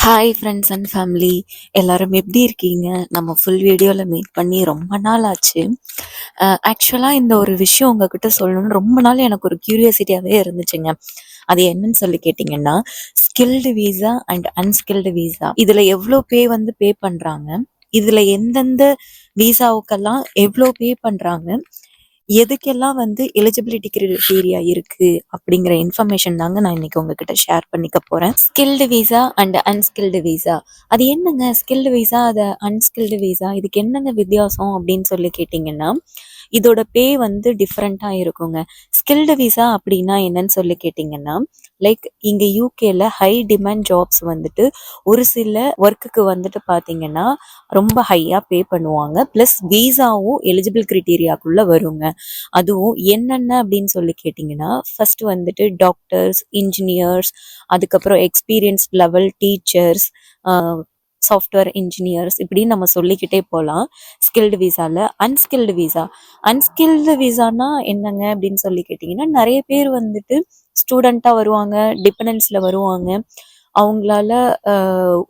Hi friends and family எல்லாரும் எப்படி இருக்கீங்க? நம்ம ஃபுல் வீடியோவில் மீட் பண்ணி ரொம்ப நாள் ஆச்சு ஆக்சுவலாக இந்த ஒரு விஷயம் உங்ககிட்ட சொல்லணும்னு ரொம்ப நாள் எனக்கு ஒரு க்யூரியாசிட்டியாகவே இருந்துச்சுங்க. அது என்னன்னு சொல்லி கேட்டிங்கன்னா skilled visa and unskilled visa இதில் எவ்வளோ பே வந்து பே பண்ணுறாங்க இதில் எந்தெந்த வீசாவுக்கெல்லாம் எவ்வளோ பே பண்ணுறாங்க எதுக்கெல்லாம் வந்து எலிஜிபிலிட்டி கிரிட்டீரியா இருக்கு அப்படிங்கிற இன்ஃபர்மேஷன் தாங்க நான் இன்னைக்கு உங்ககிட்ட ஷேர் பண்ணிக்க போறேன். Skilled visa and unskilled visa அது என்னங்க? ஸ்கில்டு வீசா அது அன்ஸ்கில்டு வீசா இதுக்கு என்னங்க வித்தியாசம் அப்படின்னு சொல்லி கேட்டிங்கன்னா இதோட பே வந்து டிஃப்ரெண்ட்டாக இருக்குங்க. ஸ்கில்டு விசா அப்படின்னா என்னன்னு சொல்லி கேட்டிங்கன்னா லைக் இங்கே யூகேல ஹை டிமாண்ட் ஜாப்ஸ் வந்துட்டு ஒரு சில ஒர்க்குக்கு வந்துட்டு பார்த்தீங்கன்னா ரொம்ப ஹையாக பே பண்ணுவாங்க. ப்ளஸ் வீசாவும் எலிஜிபிள் கிரிட்டீரியாக்குள்ளே வருங்க. அதுவும் என்னென்ன அப்படின்னு சொல்லி கேட்டிங்கன்னா ஃபர்ஸ்ட் வந்துட்டு டாக்டர்ஸ் இன்ஜினியர்ஸ் அதுக்கப்புறம் experience level teachers software engineers இப்படின்னு நம்ம சொல்லிக்கிட்டே போகலாம் ஸ்கில்டு விசாவில் அன்ஸ்கில்டு விசா அன்ஸ்கில்டு விசானா என்னங்க அப்படின்னு சொல்லி கேட்டிங்கன்னா நிறைய பேர் வந்துட்டு ஸ்டூடெண்ட்டாக வருவாங்க டிபெண்டன்ஸில் வருவாங்க. அவங்களால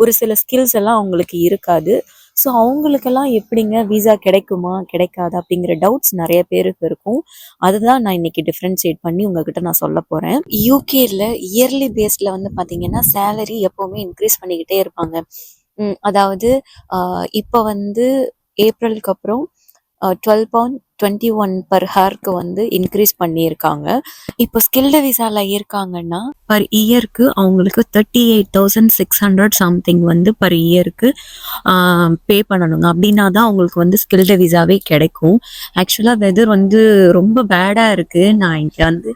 ஒரு சில ஸ்கில்ஸ் எல்லாம் அவங்களுக்கு இருக்காது. ஸோ அவங்களுக்கெல்லாம் எப்படிங்க விசா கிடைக்குமா கிடைக்காதா அப்படிங்கிற டவுட்ஸ் நிறைய பேருக்கு இருக்கும். அதுதான் நான் இன்னைக்கு டிஃப்ரென்ஷியேட் பண்ணி உங்ககிட்ட நான் சொல்ல போகிறேன் யூகேல இயர்லி பேஸில் வந்து பார்த்தீங்கன்னா சேலரி எப்போவுமே இன்க்ரீஸ் பண்ணிக்கிட்டே இருப்பாங்க. அதாவது இப்போ வந்து ஏப்ரலுக்கு அப்புறம் twelve pound twenty one per ஹார்க்கு வந்து இன்க்ரீஸ் பண்ணியிருக்காங்க. இப்போ ஸ்கில்டு விசாவில் இருக்காங்கன்னா பர் இயருக்கு அவங்களுக்கு thirty eight thousand six hundred something வந்து பர் இயருக்கு பே பண்ணணுங்க. அப்படின்னா தான் அவங்களுக்கு வந்து ஸ்கில்டு விசாவே கிடைக்கும். ஆக்சுவலாக வெதர் வந்து ரொம்ப பேடாக இருக்குது நான் இங்கே வந்து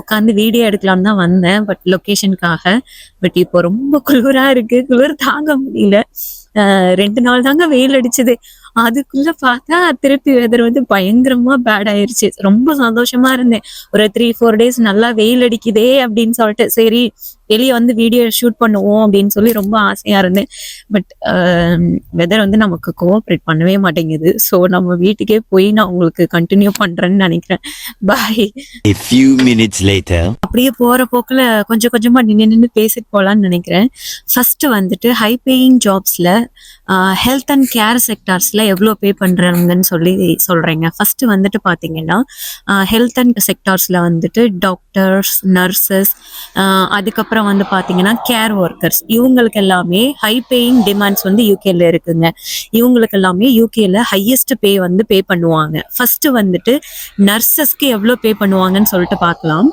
உட்காந்து வீடியோ எடுக்கலாம்னு தான் வந்தேன். பட் லொக்கேஷனுக்காக பட் இப்போ ரொம்ப குளிராக இருக்குது குளிர் தாங்க முடியல. ரெண்டு நாள் தாங்க வெயில் அடிச்சது. அதுக்குள்ள பார்த்தா திருப்பி வெதர் வந்து பயங்கரமா பேட் ஆயிருச்சு. ரொம்ப சந்தோஷமா இருந்தேன். ஒரு த்ரீ ஃபோர் டேஸ் நல்லா வெயில் அடிக்குதே அப்படின்னு சொல்லிட்டு. சரி வெளியே வந்து வீடியோ ஷூட் பண்ணுவோம் அப்படின்னு சொல்லி ரொம்ப ஆசையா இருந்தேன் பட் வெதர் வந்து நமக்கு கோஆப்ரேட் பண்ணவே மாட்டேங்குது. ஸோ நம்ம வீட்டுக்கே போய் நான் உங்களுக்கு கண்டினியூ பண்றேன்னு நினைக்கிறேன். பாய். அப்படியே போற போக்குல கொஞ்சம் கொஞ்சமா நின்று நின்று பேசிட்டு போலாம்னு நினைக்கிறேன். ஃபர்ஸ்ட் வந்துட்டு ஹை பேயிங் ஜாப்ஸ்ல ஹெல்த் அண்ட் கேர் செக்டார்ஸ்ல எவ்வளோ பே பண்றாங்கன்னு சொல்லி சொல்றேங்க. ஃபர்ஸ்ட் வந்துட்டு பாத்தீங்கன்னா ஹெல்த் அண்ட் செக்டார்ஸ்ல வந்துட்டு டாக்டர்ஸ் நர்சஸ் அதுக்கப்புறம் வந்து பாத்தீங்கன்னா கேர் ஒர்க்கர்ஸ் இவங்களுக்கு எல்லாமே ஹை பேயிங் டிமாண்ட்ஸ் வந்து யூகேல இருக்குங்க. இவங்களுக்கு எல்லாமே யூகேல ஹையஸ்ட் பே வந்து பே பண்ணுவாங்க. ஃபர்ஸ்ட் வந்துட்டு நர்சஸ்க்கு எவ்வளோ பே பண்ணுவாங்கன்னு சொல்லிட்டு பார்க்கலாம்.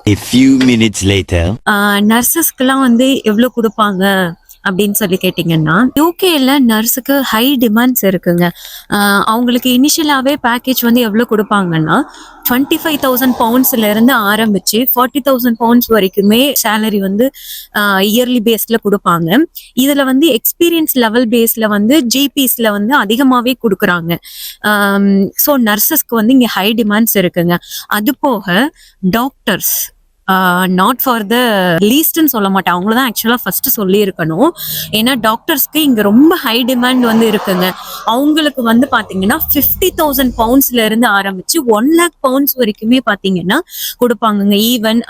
நர்சஸ்க்கெல்லாம் வந்து எவ்வளோ கொடுப்பாங்க? அப்படின்னு சொல்லி கேட்டிங்கன்னா யூகேல நர்ஸுக்கு ஹை டிமாண்ட்ஸ் இருக்குங்க. அவங்களுக்கு இனிஷியலாகவே பேக்கேஜ் வந்து எவ்வளோ கொடுப்பாங்கன்னா டுவெண்ட்டி ஃபைவ் தௌசண்ட் பவுண்ட்ஸ்ல இருந்து ஆரம்பிச்சு ஃபார்ட்டி தௌசண்ட் பவுண்ட்ஸ் வரைக்குமே சேலரி வந்து இயர்லி பேஸ்ல கொடுப்பாங்க. இதுல வந்து எக்ஸ்பீரியன்ஸ் லெவல் பேஸ்ல வந்து ஜிபிஸ்ல வந்து அதிகமாவே கொடுக்குறாங்க. ஸோ நர்சஸ்க்கு வந்து இங்க ஹை டிமாண்ட்ஸ் இருக்குங்க. அது போக டாக்டர்ஸ் நாட் ஃபார் த லீஸ்ட்னு சொல்ல மாட்டேன். அவங்கள தான் ஆக்சுவலாக ஃபர்ஸ்ட் சொல்லியிருக்கணும். ஏன்னா டாக்டர்ஸ்க்கு இங்கே ரொம்ப ஹை டிமாண்ட் வந்து இருக்குங்க. அவங்களுக்கு வந்து பார்த்தீங்கன்னா ஃபிஃப்டி தௌசண்ட் பவுண்ட்ஸ்ல இருந்து ஆரம்பிச்சு ஒன் லேக் பவுண்ட்ஸ் வரைக்குமே பார்த்தீங்கன்னா கொடுப்பாங்கங்க. ஈவன்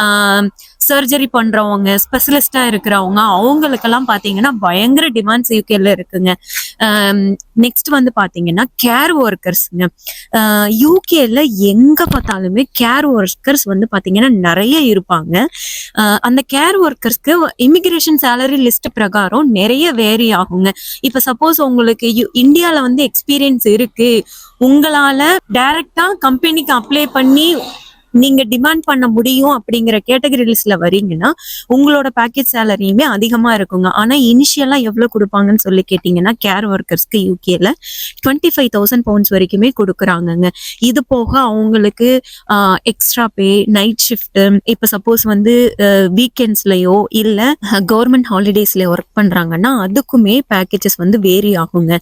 சர்ஜரி பண்றவங்க ஸ்பெஷலிஸ்டா இருக்கிறவங்க அவங்களுக்கெல்லாம் பார்த்தீங்கன்னா பயங்கர டிமாண்ட்ஸ் யூகேல இருக்குங்க. நெக்ஸ்ட் வந்து பார்த்தீங்கன்னா கேர் ஒர்க்கர்ஸ்ங்க யூகேல எங்க பார்த்தாலுமே கேர் ஒர்க்கர்ஸ் வந்து பாத்தீங்கன்னா நிறைய இருப்பாங்க. அந்த கேர் ஒர்க்கர்ஸ்க்கு இமிகிரேஷன் சேலரி லிஸ்ட் பிரகாரம் நிறைய வேரி ஆகுங்க. இப்ப சப்போஸ் உங்களுக்கு யு- இந்தியால வந்து எக்ஸ்பீரியன்ஸ் இருக்கு. உங்களால டைரக்டா கம்பெனிக்கு அப்ளை பண்ணி நீங்க டிமாண்ட் பண்ண முடியும் அப்படிங்கிற கேட்டகரி லிஸ்ட்ல வரீங்கன்னா உங்களோட பேக்கேஜ் சேலரியுமே அதிகமா இருக்குங்க. ஆனா இனிஷியலா எவ்வளவு கொடுப்பாங்கன்னு சொல்லி கேட்டீங்கன்னா கேர் ஒர்க்கர்ஸ்க்கு யூகேல டுவெண்ட்டி ஃபைவ் தௌசண்ட் பவுண்ட்ஸ் வரைக்குமே கொடுக்குறாங்கங்க. இது போக அவங்களுக்கு எக்ஸ்ட்ரா பே நைட் ஷிஃப்ட் இப்போ சப்போஸ் வந்து வீக்கெண்ட்ஸ்லயோ இல்லை கவர்மெண்ட் ஹாலிடேஸ்ல ஒர்க் பண்றாங்கன்னா அதுக்குமே பேக்கேஜஸ் வந்து வேரி ஆகுங்க.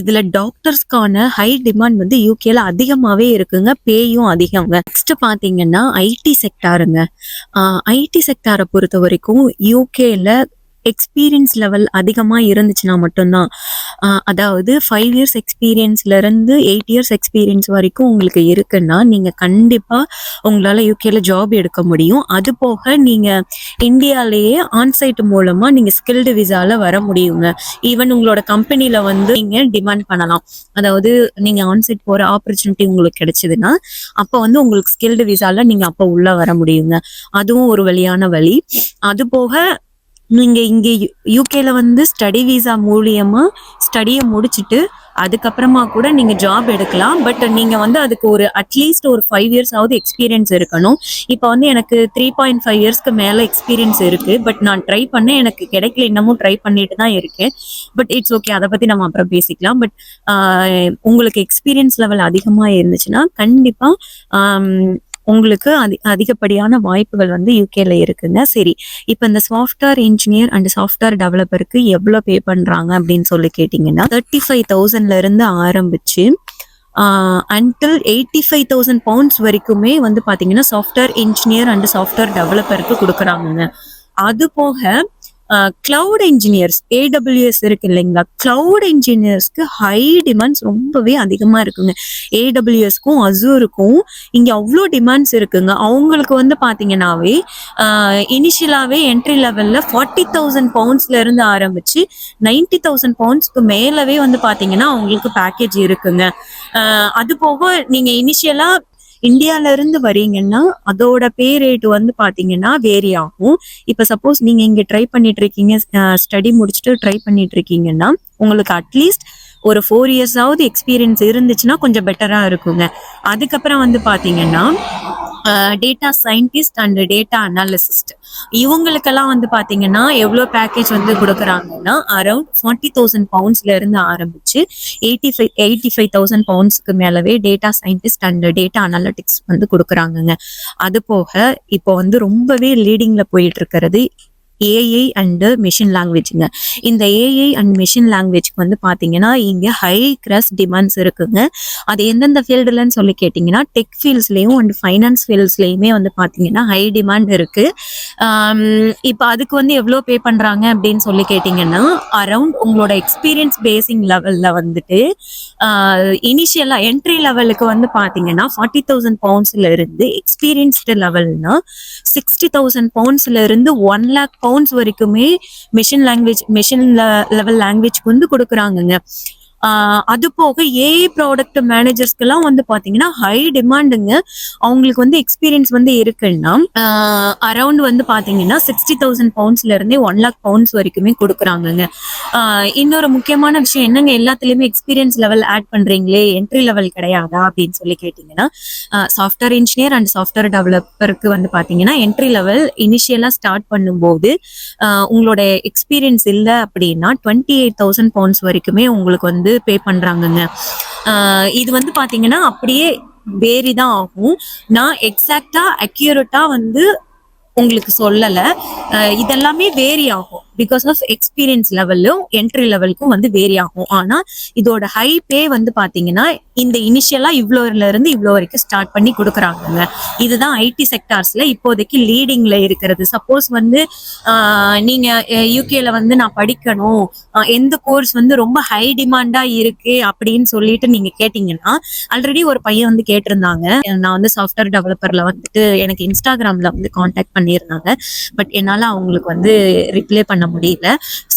இதுல டாக்டர்ஸ்க்கான ஹை டிமாண்ட் வந்து யூகேல அதிகமாவே இருக்குங்க. பேயும் அதிகங்க. நெக்ஸ்ட் பாத்தீங்கன்னா ஐடி செக்டாருங்க ஐடி செக்டாரை பொறுத்த வரைக்கும் யூகேல எக்ஸ்பீரியன்ஸ் லெவல் அதிகமாக இருந்துச்சுன்னா மட்டும்தான். அதாவது ஃபைவ் இயர்ஸ் எக்ஸ்பீரியன்ஸ்லேருந்து எயிட் இயர்ஸ் எக்ஸ்பீரியன்ஸ் வரைக்கும் உங்களுக்கு இருக்குன்னா நீங்கள் கண்டிப்பாக உங்களால் யூகேல ஜாப் எடுக்க முடியும். அது போக நீங்கள் இந்தியாலேயே ஆன்சைட் மூலமாக நீங்கள் ஸ்கில்டு விசாவில் வர முடியுங்க. ஈவன் உங்களோட கம்பெனியில் வந்து நீங்கள் டிமாண்ட் பண்ணலாம். அதாவது நீங்கள் ஆன்சைட் போகிற ஆப்பர்ச்சுனிட்டி உங்களுக்கு கிடைச்சதுன்னா அப்போ வந்து உங்களுக்கு ஸ்கில்டு விசாவில் நீங்கள் அப்போ உள்ளே வர முடியுங்க. அதுவும் ஒரு வழியான வழி. அது போக நீங்கள் இங்கே யூகேல வந்து ஸ்டடி விசா மூலியமா ஸ்டடியை முடிச்சுட்டு அதுக்கப்புறமா கூட நீங்கள் ஜாப் எடுக்கலாம். பட் நீங்கள் வந்து அதுக்கு ஒரு அட்லீஸ்ட் ஒரு ஃபைவ் இயர்ஸ் ஆகுது எக்ஸ்பீரியன்ஸ் இருக்கணும். இப்போ வந்து எனக்கு த்ரீ பாயிண்ட் ஃபைவ் இயர்ஸ்க்கு மேலே எக்ஸ்பீரியன்ஸ் இருக்குது பட் நான் ட்ரை பண்ணேன். எனக்கு கிடைக்கல. இன்னமும் ட்ரை பண்ணிட்டு தான் இருக்கேன். பட் இட்ஸ் ஓகே அதை பற்றி நம்ம அப்புறம் பேசிக்கலாம். பட் உங்களுக்கு எக்ஸ்பீரியன்ஸ் லெவல் அதிகமாக இருந்துச்சுன்னா கண்டிப்பாக உங்களுக்கு அதி அதிகப்படியான வாய்ப்புகள் வந்து யூகேல இருக்குங்க. சரி இப்போ இந்த சாஃப்ட்வேர் இன்ஜினியர் அண்ட் சாஃப்ட்வேர் டெவலப்பருக்கு எவ்வளோ பே பண்ணுறாங்க அப்படின்னு சொல்லி கேட்டிங்கன்னா தேர்ட்டி ஃபைவ் தௌசண்ட்ல இருந்து ஆரம்பிச்சு until eighty five thousand pounds வரைக்குமே வந்து பார்த்தீங்கன்னா சாஃப்ட்வேர் இன்ஜினியர் அண்ட் சாஃப்ட்வேர் டெவலப்பருக்கு கொடுக்குறாங்கங்க. அது போக கிளவுட் இன்ஜினியர்ஸ் ஏடபிள்யூஎஸ் இருக்கு இல்லைங்களா? கிளவுட் இன்ஜினியர்ஸ்க்கு ஹை டிமாண்ட்ஸ் ரொம்பவே அதிகமாக இருக்குங்க. ஏடபிள்யூஎஸ்க்கும் அசூருக்கும் இங்கே அவ்வளோ டிமாண்ட்ஸ் இருக்குங்க. அவங்களுக்கு வந்து பார்த்தீங்கன்னாவே இனிஷியலாகவே என்ட்ரி லெவலில் ஃபார்ட்டி தௌசண்ட் பவுண்ட்ஸ்லேருந்து ஆரம்பித்து நைன்டி தௌசண்ட் பவுண்ட்ஸ்க்கு மேலவே வந்து பார்த்தீங்கன்னா அவங்களுக்கு பேக்கேஜ் இருக்குங்க. அது போக நீங்கள் இனிஷியலாக இந்தியால இருந்து வரீங்கன்னா அதோட பே ரேட் வந்து பாத்தீங்கன்னா வேரி ஆகும் இப்ப சப்போஸ் நீங்க இங்க ட்ரை பண்ணிட்டு இருக்கீங்க ஸ்டடி முடிச்சுட்டு ட்ரை பண்ணிட்டு இருக்கீங்கன்னா உங்களுக்கு அட்லீஸ்ட் ஒரு ஃபோர் இயர்ஸாவது எக்ஸ்பீரியன்ஸ் இருந்துச்சுன்னா கொஞ்சம் பெட்டரா இருக்குங்க. அதுக்கப்புறம் வந்து பாத்தீங்கன்னா data scientist and data analyst இவங்களுக்கெல்லாம் வந்து பார்த்தீங்கன்னா எவ்வளோ பேக்கேஜ் வந்து கொடுக்குறாங்கன்னா அரௌண்ட் ஃபார்ட்டி தௌசண்ட் பவுண்ட்ஸ்ல இருந்து ஆரம்பிச்சு eighty five eighty five thousand பவுண்ட்ஸ்க்கு மேலவே data scientist and data analytics வந்து கொடுக்குறாங்கங்க. அது போக இப்போ வந்து ரொம்பவே லீடிங்ல போயிட்டு இருக்கிறது ஏஐ அண்டு மிஷின் லாங்குவேஜுங்க இந்த ஏஐ அண்ட் மிஷின் லாங்குவேஜ்க்கு வந்து பார்த்தீங்கன்னா இங்கே ஹை கிரஸ் டிமாண்ட்ஸ் இருக்குங்க. அது எந்தெந்த ஃபீல்டுலன்னு சொல்லி கேட்டிங்கன்னா டெக் ஃபீல்ட்ஸ்லேயும் அண்ட் ஃபைனான்ஸ் ஃபீல்ட்ஸ்லேயுமே வந்து பார்த்தீங்கன்னா ஹை டிமாண்ட் இருக்குது இப்போ அதுக்கு வந்து எவ்வளோ பே பண்ணுறாங்க அப்படின்னு சொல்லி கேட்டிங்கன்னா அரவுண்ட் உங்களோட எக்ஸ்பீரியன்ஸ் பேசிங் லெவலில் வந்துட்டு இனிஷியலாக என்ட்ரி லெவலுக்கு வந்து பார்த்தீங்கன்னா ஃபார்ட்டி தௌசண்ட் பவுண்ட்ஸில் இருந்து எக்ஸ்பீரியன்ஸ்டு லெவல்னா சிக்ஸ்டி தௌசண்ட் பவுண்ட்ஸில் இருந்து ஒன் லேக் பவுண்ட்ஸ் வரைக்குமே மிஷின் லாங்குவேஜ் மிஷின் லெவல் லாங்குவேஜ்க்கு வந்து கொடுக்குறாங்கங்க. அது போக ஏஐ ப்ராடக்ட் மேனேஜர்ஸ்க்கெல்லாம் வந்து பாத்தீங்கன்னா ஹை டிமாண்டுங்க அவங்களுக்கு வந்து எக்ஸ்பீரியன்ஸ் வந்து இருக்குன்னா அரௌண்ட் வந்து பாத்தீங்கன்னா சிக்ஸ்டி தௌசண்ட் பவுண்ட்ஸ்ல இருந்தே ஒன் லேக் பவுண்ட்ஸ் வரைக்குமே கொடுக்குறாங்கங்க. இன்னொரு முக்கியமான விஷயம் என்னங்க? எல்லாத்துலயுமே எக்ஸ்பீரியன்ஸ் லெவல் ஆட் பண்றீங்களே? என்ட்ரி லெவல் கிடையாதா? அப்படின்னு சொல்லி கேட்டீங்கன்னா சாஃப்ட்வேர் இன்ஜினியர் அண்ட் சாஃப்ட்வேர் டெவலப்பருக்கு வந்து பாத்தீங்கன்னா என்ட்ரி லெவல் இனிஷியலா ஸ்டார்ட் பண்ணும்போது உங்களோட எக்ஸ்பீரியன்ஸ் இல்லை அப்படின்னா டுவெண்ட்டி எயிட் தௌசண்ட் பவுண்ட்ஸ் வரைக்குமே உங்களுக்கு வந்து பே பண்றாங்கங்க. ஆஹ் இது வந்து பாத்தீங்கன்னா அப்படியே வேரி தான் ஆகும். நான் எக்ஸாக்டா அக்யூரேட்டா வந்து உங்களுக்கு சொல்லலை. இதெல்லாமே வேரி ஆகும். பிகாஸ் ஆஃப் எக்ஸ்பீரியன்ஸ் லெவலும் என்ட்ரி லெவலுக்கும் வந்து வேரி ஆகும். ஆனா இதோட ஹை பே வந்து பாத்தீங்கன்னா இந்த இனிஷியலா இவ்வளோல இருந்து இவ்வளோ வரைக்கும் ஸ்டார்ட் பண்ணி கொடுக்குறாங்கங்க. இதுதான் ஐடி செக்டார்ஸ்ல இப்போதைக்கு லீடிங்ல இருக்கிறது. சப்போஸ் வந்து நீங்க யூகேல வந்து நான் படிக்கணும். எந்த கோர்ஸ் வந்து ரொம்ப ஹை டிமாண்டா இருக்கு அப்படின்னு சொல்லிட்டு நீங்க கேட்டீங்கன்னா ஆல்ரெடி ஒரு பையன் வந்து கேட்டிருந்தாங்க. நான் வந்து சாஃப்ட்வேர் டெவலப்பர்ல வந்துட்டு எனக்கு இன்ஸ்டாகிராம்ல வந்து காண்டாக்ட் பண்ணியிருந்தாங்க. பட் என்னால அவங்களுக்கு வந்து ரிப்ளை பண்ண முடியல.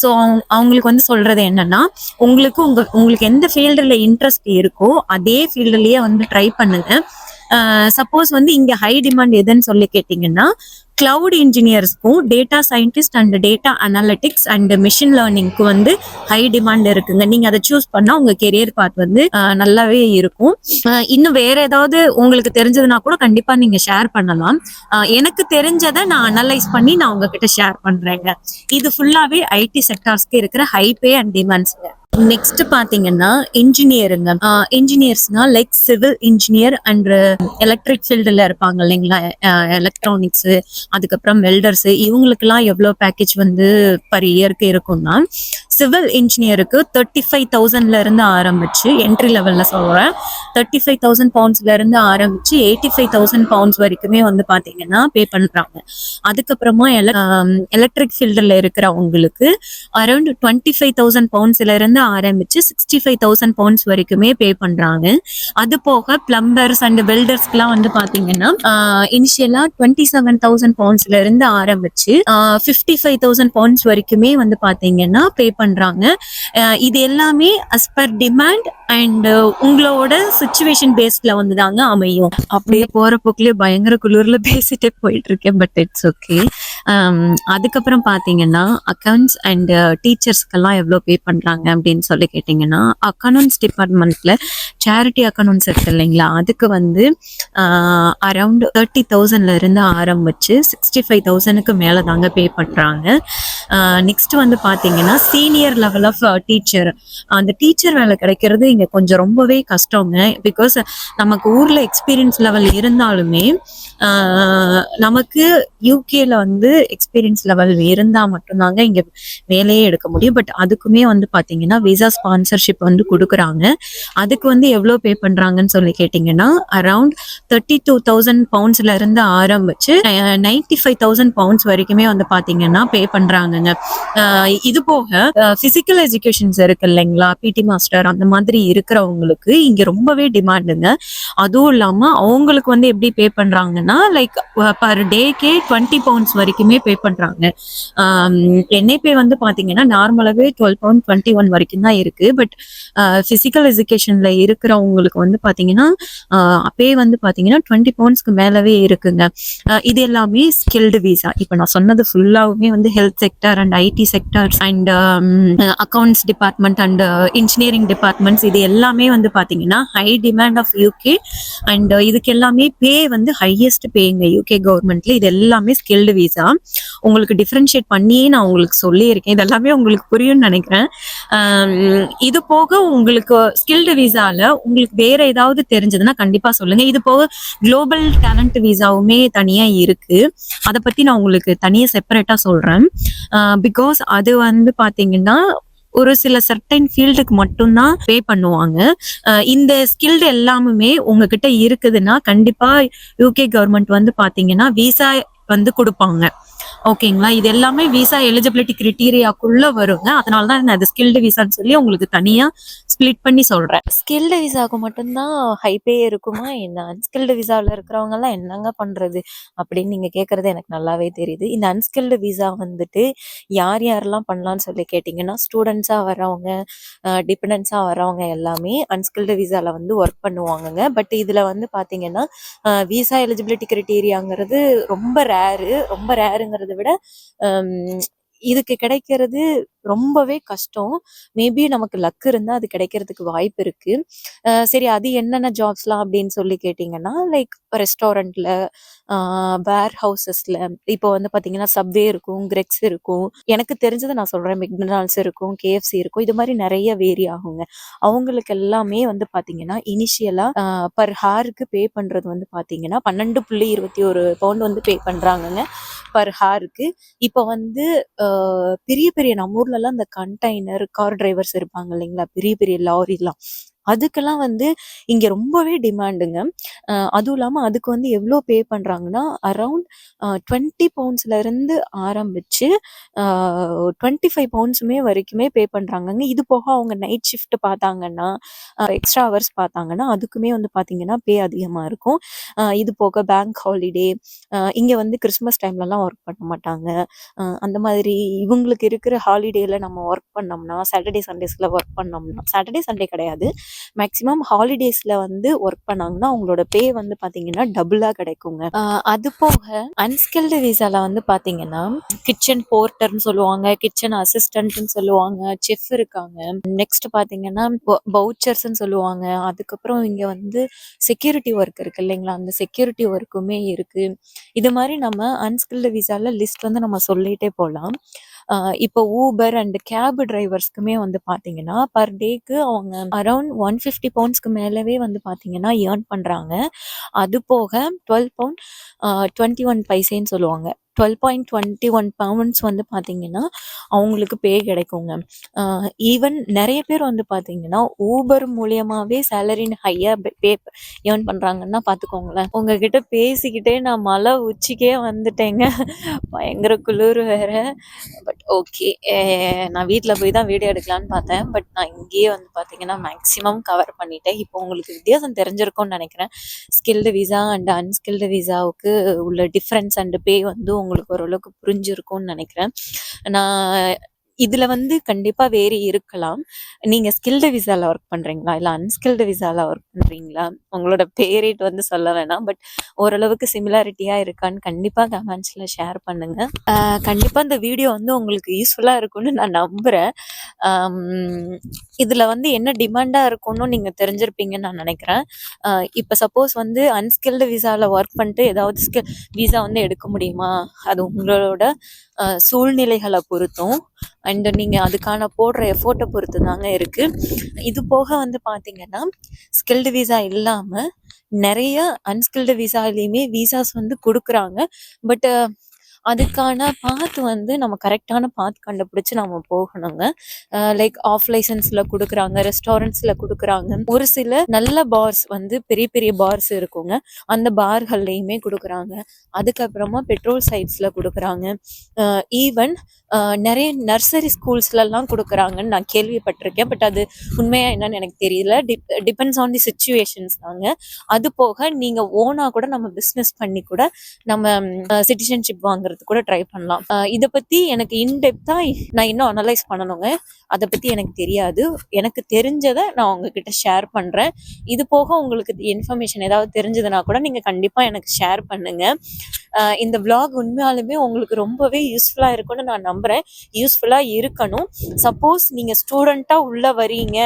ஸோ அவங்களுக்கு வந்து சொல்றது என்னன்னா உங்களுக்கு உங்க உங்களுக்கு எந்த ஃபீல்டுல இன்ட்ரெஸ்ட் இருக்கோ அதே ஃபீல்டுலயே வந்து ட்ரை பண்ணுங்க. சப்போஸ் வந்து இங்க ஹை டிமாண்ட் எதுன்னு சொல்லி கேட்டிங்கன்னா cloud இன்ஜினியர்ஸ்க்கும் data scientist and data analytics and machine லேர்னிங்க்கு வந்து ஹை டிமாண்ட் இருக்குங்க. நீங்க அதை சூஸ் பண்ணா உங்க கெரியர் பாத் வந்து நல்லாவே இருக்கும். இன்னும் வேற ஏதாவது உங்களுக்கு தெரிஞ்சதுன்னா கூட கண்டிப்பா நீங்க ஷேர் பண்ணலாம். எனக்கு தெரிஞ்சதை நான் அனலைஸ் பண்ணி நான் உங்ககிட்ட ஷேர் பண்றேங்க. இது ஃபுல்லாவே ஐடி செக்டார்ஸ்க்கு இருக்கிற ஹை பே அண்ட் டிமாண்ட்ஸ்ங்க நெக்ஸ்ட் பாத்தீங்கன்னா இன்ஜினியருங்க இன்ஜினியர்ஸ்னா like civil engineer and electric ஃபீல்டுல இருப்பாங்க இல்லைங்களா? எலக்ட்ரானிக்ஸ் அதுக்கப்புறம் வெல்டர்ஸ் இவங்களுக்கெல்லாம் எவ்வளோ பேக்கேஜ் வந்து பர் இயருக்கு இருக்கும்னா சிவில் இன்ஜினியருக்கு தேர்ட்டி ஃபைவ் தௌசண்ட்ல இருந்து ஆரம்பிச்சு என்ட்ரி லெவல்ல சொல்றேன். தேர்ட்டி ஃபைவ் தௌசண்ட் பவுண்ட்ஸ்ல இருந்து ஆரம்பிச்சு எயிட்டி ஃபைவ் தௌசண்ட் பவுண்ட்ஸ் வரைக்குமே வந்து பாத்தீங்கன்னா பே பண்றாங்க. அதுக்கப்புறமா எல எலக்ட்ரிக் ஃபீல்டில் இருக்கிறவங்களுக்கு அரௌண்ட் டுவெண்ட்டி ஃபைவ் தௌசண்ட் பவுண்ட்ஸ்ல இருந்து ஆரம்பிச்சு சிக்ஸ்டி ஃபைவ் தௌசண்ட் பவுண்ட்ஸ் வரைக்குமே பே பண்றாங்க. அது போக பிளம்பர்ஸ் அண்ட் பில்டர்ஸ்க்குலாம் வந்து பாத்தீங்கன்னா இனிஷியலா டுவெண்ட்டி செவன் தௌசண்ட் பவுண்ட்ஸ்ல இருந்து ஆரம்பிச்சு ஃபிஃப்டி ஃபைவ் தௌசண்ட் பவுண்ட்ஸ் வரைக்குமே வந்து பாத்தீங்கன்னா பே பண்றாங்க. இது எல்லாமே அஸ் பர் டிமாண்ட் அண்ட் உங்களோட சுச்சுவேஷன் பேஸ்ட்ல வந்து தாங்க அமையும். அப்படியே போற போக்குலயே பயங்கர குளிரில் பேசிட்டே போயிட்டு இருக்கேன் பட் இட்ஸ் ஓகே Um, அதுக்கப்புறம் பார்த்தீங்கன்னா அக்கௌண்ட்ஸ் அண்ட் டீச்சர்ஸ்க்கெல்லாம் uh, எவ்வளோ பே பண்ணுறாங்க அப்படின்னு சொல்லி கேட்டிங்கன்னா அக்கௌண்ட்ஸ் டிபார்ட்மெண்ட்டில் சேரிட்டி அக்கௌண்ட்ஸ் இருக்கு இல்லைங்களா? அதுக்கு வந்து அரௌண்ட் தேர்ட்டி தௌசண்ட்ல இருந்து சிக்ஸ்டி ஃபைவ் தௌசண்ட்க்கு மேலே தாங்க பே பண்ணுறாங்க நெக்ஸ்ட் uh, வந்து பார்த்தீங்கன்னா சீனியர் லெவல் ஆஃப் டீச்சர் அந்த டீச்சர் வேலை கிடைக்கிறது இங்கே கொஞ்சம் ரொம்பவே கஷ்டங்க. பிகாஸ் நமக்கு ஊரில் எக்ஸ்பீரியன்ஸ் லெவல் இருந்தாலுமே uh, நமக்கு யூகேல வந்து எக்ஸ்பீரியன்ஸ் லெவல் இருந்தா மட்டும்தாங்க இங்க வேலையே எடுக்க முடியும். பட் அதுக்குமே வந்து பாத்தீங்கன்னா விசா ஸ்பான்சர்ஷிப் வந்து கொடுக்குறாங்க. அதுக்கு வந்து எவ்வளோ பே பண்றாங்கன்னு சொல்லி கேட்டிங்கன்னா அரௌண்ட் தேர்ட்டி டூ தௌசண்ட் பவுண்ட்ஸ்ல இருந்து ஆரம்பிச்சு நைன்டி ஃபைவ் தௌசண்ட் பவுண்ட்ஸ் வரைக்குமே வந்து பாத்தீங்கன்னா பே பண்றாங்கங்க. இது போக பிசிக்கல் எஜுகேஷன்ஸ் இருக்கு இல்லைங்களா? பிடி மாஸ்டர் அந்த மாதிரி இருக்கிறவங்களுக்கு இங்க ரொம்பவே டிமாண்டுங்க அதுவும் இல்லாம அவங்களுக்கு வந்து எப்படி பே பண்றாங்கன்னா லைக் பர் டேக்கே டுவெண்ட்டி பவுண்ட்ஸ் வரைக்கும் பே பண்றாங்க. என்ஐபே வந்து பாத்தீங்கன்னா நார்மலாவே டுவெல் பவுண்ட் டுவெண்ட்டி ஒன் வரைக்கும் தான் இருக்கு. பட் பிசிக்கல் எஜுகேஷன்ல இருக்கிறவங்களுக்கு வந்து பாத்தீங்கன்னா பே வந்து பாத்தீங்கன்னா டுவெண்ட்டி பவுண்ட்ஸ்க்கு மேலவே இருக்குங்க. இது எல்லாமே ஸ்கில்டு விசா இப்போ நான் சொன்னது ஃபுல்லாவுமே வந்து health sector and IT sectors and accounts department and engineering departments இது எல்லாமே வந்து பாத்தீங்கன்னா high demand of UK and இதுக்கு எல்லாமே பே வந்து ஹையஸ்ட் பேங்க யூகே கவர்மெண்ட்ல இது எல்லாமே ஸ்கில்டு விசா உங்களுக்கு டிஃப்ரென்ஷியேட் பண்ணியே நான் உங்களுக்கு சொல்லியிருக்கேன். இது எல்லாமே உங்களுக்கு புரியும்னு நினைக்கிறேன். இது போக உங்களுக்கு ஸ்கில்டு விசால உங்களுக்கு வேற ஏதாவது தெரிஞ்சதுன்னா கண்டிப்பா சொல்லுங்க. இது போக குளோபல் டேலண்ட் விசாவுமே தனியா இருக்கு. அதை பத்தி நான் உங்களுக்கு தனியா செப்பரேட்டா சொல்றேன். பிகாஸ் அது வந்து பாத்தீங்கன்னா ஒரு சில சர்டைன் ஃபீல்டுக்கு மட்டும்தான் பே பண்ணுவாங்க. இந்த ஸ்கில்டு எல்லாமே உங்ககிட்ட இருக்குதுன்னா கண்டிப்பா யூகே கவர்மெண்ட் வந்து பாத்தீங்கன்னா விசா வந்து கொடுப்பாங்க. ஓகேங்களா? இது எல்லாமே விசா எலிஜிபிலிட்டி கிரிட்டீரியாக்குள்ள வருங்க. அதனால தான் நான் அது ஸ்கில்டு விசான்னு சொல்லி உங்களுக்கு தனியா ஸ்பிளிட் பண்ணி சொல்றேன். ஸ்கில்டு விசாவுக்கு மட்டும்தான் ஹைப்பே இருக்குமா என்ன? அன்ஸ்கில்டு விசாவில் இருக்கிறவங்க எல்லாம் என்னங்க பண்றது? அப்படின்னு நீங்க கேட்குறது எனக்கு நல்லாவே தெரியுது. இந்த அன்ஸ்கில்டு விசா வந்துட்டு யார் யாரெல்லாம் பண்ணலாம்னு சொல்லி கேட்டிங்கன்னா ஸ்டூடெண்ட்ஸாக வரவங்க டிபெண்டன்ஸாக வரவங்க எல்லாமே அன்ஸ்கில்டு விசாவில் வந்து ஒர்க் பண்ணுவாங்கங்க. பட் இதில் வந்து பார்த்தீங்கன்னா விசா எலிஜிபிலிட்டி கிரிட்டீரியாங்கிறது ரொம்ப ரேரு ரொம்ப ரேருங்கிறத விட இதுக்கு கிடைக்கிறது ரொம்பவே கஷ்டம். மேபி நமக்கு லக் இருந்தால் அது கிடைக்கிறதுக்கு வாய்ப்பு இருக்கு. சரி அது என்னென்ன ஜாப்ஸ்லாம் அப்படின்னு சொல்லி கேட்டிங்கன்னா லைக் ரெஸ்டாரண்ட்ல வேர் ஹவுசஸ்ல இப்போ வந்து பார்த்தீங்கன்னா சப்வே இருக்கும் கிரெக்ஸ் இருக்கும். எனக்கு தெரிஞ்சதை நான் சொல்கிறேன் மெக்டனால்ஸ் இருக்கும் கேஎஃப்சி இருக்கும். இது மாதிரி நிறைய வேரி ஆகுங்க. அவங்களுக்கு எல்லாமே வந்து பார்த்தீங்கன்னா இனிஷியலாக பர் ஹாருக்கு பே பண்ணுறது வந்து பார்த்தீங்கன்னா பன்னெண்டு புள்ளி இருபத்தி ஒரு பவுண்ட் வந்து பே பண்ணுறாங்கங்க பர் ஹாருக்கு இப்போ வந்து பெரிய பெரிய நம்ம ஊரில் ஊர்லலாம் இந்த கண்டெய்னர் கார் டிரைவர்ஸ் இருப்பாங்க இல்லைங்களா? பெரிய பெரிய லாரிலாம் அதுக்கெல்லாம் வந்து இங்க ரொம்பவே டிமாண்டுங்க. அதுவும் இல்லாம அதுக்கு வந்து எவ்வளோ பே பண்றாங்கன்னா அரௌண்ட் டுவெண்ட்டி பவுண்ட்ஸ்ல இருந்து ஆரம்பிச்சு டுவெண்ட்டி ஃபைவ் பவுண்ட்ஸுமே வரைக்குமே பே பண்றாங்கங்க. இது போக அவங்க நைட் ஷிஃப்ட் பார்த்தாங்கன்னா எக்ஸ்ட்ரா ஹவர்ஸ் பார்த்தாங்கன்னா அதுக்குமே வந்து பாத்தீங்கன்னா பே அதிகமா இருக்கும். இது போக பேங்க் ஹாலிடே இங்க வந்து கிறிஸ்மஸ் டைம்லலாம் ஒர்க் பண்ண மாட்டாங்க. அந்த மாதிரி இவங்களுக்கு இருக்கிற ஹாலிடேல நம்ம ஒர்க் பண்ணோம்னா சாட்டர்டே சண்டேஸ்ல ஒர்க் பண்ணோம்னா சாட்டர்டே சண்டே கிடையாது. மேக்ஸிமம் ஹாலிடேஸ்ல வந்து ஒர்க் பண்ணாங்கன்னா அவங்களோட பே வந்து பாத்தீங்கன்னா டபுளா கிடைக்குங்க. அது போக அன்ஸ்கில்டு விசால வந்து பாத்தீங்கன்னா கிச்சன் போர்ட்டர்னு சொல்லுவாங்க கிச்சன் அசிஸ்டன்ட்னு சொல்லுவாங்க செஃப் இருக்காங்க. நெக்ஸ்ட் பாத்தீங்கன்னா பவுச்சர்ஸ்ன்னு சொல்லுவாங்க. அதுக்கப்புறம் இங்க வந்து செக்யூரிட்டி ஒர்க் இருக்கு இல்லைங்களா? அந்த செக்யூரிட்டி ஒர்க்குமே இருக்கு. இது மாதிரி நம்ம அன்ஸ்கில்டு விசால லிஸ்ட் வந்து நம்ம சொல்லிட்டே போகலாம் இப்போ ஊபர் அண்ட் கேப் டிரைவர்ஸ்க்குமே வந்து பாத்தீங்கன்னா பர் டேக்கு அவங்க அரௌண்ட் ஒன் ஃபிஃப்டி பவுண்ட்ஸ்க்கு மேலவே வந்து பாத்தீங்கன்னா ஏர்ன் பண்றாங்க. அது போக டுவெல் பவுண்ட் டுவெண்ட்டி ஒன் பைசேன்னு சொல்லுவாங்க. Twelve point twenty one pounds வந்து பார்த்தீங்கன்னா அவங்களுக்கு பே கிடைக்குங்க. ஈவன் நிறைய பேர் வந்து பார்த்தீங்கன்னா ஊபர் மூலியமாகவே சேலரின் ஹையாக பே ஏர்ன் பண்ணுறாங்கன்னா பார்த்துக்கோங்களேன் உங்ககிட்ட பேசிக்கிட்டே நான் மலை உச்சிக்கே வந்துட்டேங்க. பயங்கர குளிர் வேறு. பட் ஓகே நான் வீட்டில் போய் தான் வீடியோ எடுக்கலான்னு பார்த்தேன். பட் நான் இங்கேயே வந்து பார்த்தீங்கன்னா மேக்ஸிமம் கவர் பண்ணிட்டேன். இப்போ உங்களுக்கு வித்தியாசம் தெரிஞ்சிருக்கும்னு நினைக்கிறேன். ஸ்கில்டு விசா அண்ட் அன்ஸ்கில்டு விசாவுக்கு உள்ள டிஃப்ரென்ஸ் அண்ட் பே வந்து உங்களுக்கு ஓரளவுக்கு புரிஞ்சிருக்கும்னு நினைக்கிறேன். நான் இதில் வந்து கண்டிப்பாக வேறு இருக்கலாம். நீங்கள் ஸ்கில்டு விசால ஒர்க் பண்ணுறீங்களா இல்லை அன்ஸ்கில்டு விசால ஒர்க் பண்ணுறீங்களா உங்களோட பேரேட் வந்து சொல்ல வேணாம் பட் ஓரளவுக்கு சிமிலாரிட்டியாக இருக்கான்னு கண்டிப்பாக கமெண்ட்ஸில் ஷேர் பண்ணுங்கள் கண்டிப்பாக இந்த வீடியோ வந்து உங்களுக்கு யூஸ்ஃபுல்லாக இருக்கும்னு நான் நம்புகிறேன் இதில் வந்து என்ன டிமாண்டாக இருக்கும்னு நீங்கள் தெரிஞ்சிருப்பீங்கன்னு நான் நினைக்கிறேன். இப்போ சப்போஸ் வந்து அன்ஸ்கில்டு விசால ஒர்க் பண்ணிட்டு ஏதாவது ஸ்கில் விசா வந்து எடுக்க முடியுமா? அது உங்களோட சூழ்நிலைகளை பொறுத்தும் அண்ட் நீங்கள் அதுக்கான போடுற எஃபோர்ட்டை பொறுத்து தாங்க இருக்குது இது போக வந்து பார்த்தீங்கன்னா ஸ்கில்டு விசா இல்லாமல் நிறைய அன்ஸ்கில்டு விசாலையுமே விசாஸ் வந்து கொடுக்குறாங்க. பட் அதுக்கான பாத் வந்து நம்ம கரெக்டான பாத் கண்டுபிடிச்சு நம்ம போகணுங்க. லைக் ஆஃப் லைசன்ஸில் கொடுக்குறாங்க ரெஸ்டாரண்ட்ஸில் கொடுக்குறாங்க. ஒரு சில நல்ல பார்ஸ் வந்து பெரிய பெரிய பார்ஸ் இருக்குங்க. அந்த பார்கள்லையுமே கொடுக்குறாங்க. அதுக்கப்புறமா பெட்ரோல் சைட்ஸில் கொடுக்குறாங்க. ஈவன் நிறைய நர்சரி ஸ்கூல்ஸ்லலாம் கொடுக்குறாங்கன்னு நான் கேள்விப்பட்டிருக்கேன். பட் அது உண்மையாக என்னன்னு எனக்கு தெரியல. Tip depends on the situations தாங்க. அது போக நீங்கள் ஓனாக கூட நம்ம பிஸ்னஸ் பண்ணி கூட நம்ம சிட்டிசன்ஷிப் வாங்குறது கூட ட்ரை பண்ணலாம். இதை பற்றி எனக்கு இன்டெப்த்தாக நான் இன்னும் அனலைஸ் பண்ணணுங்க. அதை பற்றி எனக்கு தெரியாது. எனக்கு தெரிஞ்சதை நான் உங்ககிட்ட ஷேர் பண்ணுறேன் இது போக உங்களுக்கு இன்ஃபர்மேஷன் ஏதாவது தெரிஞ்சதுன்னா கூட நீங்கள் கண்டிப்பாக எனக்கு ஷேர் பண்ணுங்கள் இந்த விளாக் உண்மையாலுமே உங்களுக்கு ரொம்பவே யூஸ்ஃபுல்லாக இருக்கும்னு நான் நம்புகிறேன் யூஸ்ஃபுல்லாக இருக்கணும். சப்போஸ் நீங்கள் ஸ்டூடெண்ட்டாக உள்ளே வரீங்க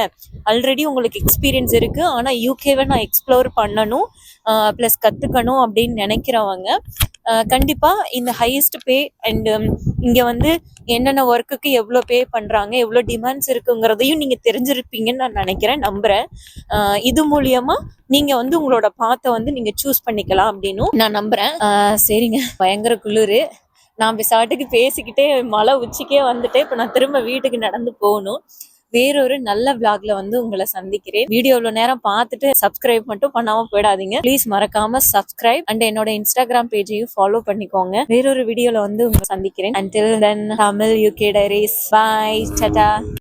ஆல்ரெடி உங்களுக்கு எக்ஸ்பீரியன்ஸ் இருக்குது ஆனால் யூகேவை நான் எக்ஸ்ப்ளோர் பண்ணணும். ப்ளஸ் கற்றுக்கணும் அப்படின்னு நினைக்கிறவங்க கண்டிப்பாக இந்த ஹையஸ்ட் பே அண்டு இங்கே வந்து என்னென்ன ஒர்க்குக்கு எவ்வளோ பே பண்ணுறாங்க எவ்வளோ டிமாண்ட்ஸ் இருக்குங்கிறதையும் நீங்கள் தெரிஞ்சிருப்பீங்கன்னு நான் நினைக்கிறேன் நம்புகிறேன் இது மூலியமாக நீங்கள் வந்து உங்களோட பாத்தை வந்து நீங்கள் சூஸ் பண்ணிக்கலாம் அப்படின்னும் நான் நம்புகிறேன் சரிங்க. பயங்கர குளிர். நான் விசாட்டுக்கு பேசிக்கிட்டே மலை உச்சிக்கே வந்துட்டு இப்போ நான் திரும்ப வீட்டுக்கு நடந்து போகணும். வேறொரு நல்ல vlogல வந்து உங்களை சந்திக்கிறேன். வீடியோ இவ்வளோ நேரம் பார்த்துட்டு சப்ஸ்கிரைப் மட்டும் பண்ணாம போயிடாதீங்க. ப்ளீஸ் மறக்காம சப்ஸ்கிரைப் அண்ட் என்னோட இன்ஸ்டாகிராம் பேஜையும் ஃபாலோ பண்ணிக்கோங்க. வேறொரு வீடியோல வந்து உங்களை சந்திக்கிறேன். Until then Tamil UK diaries bye tata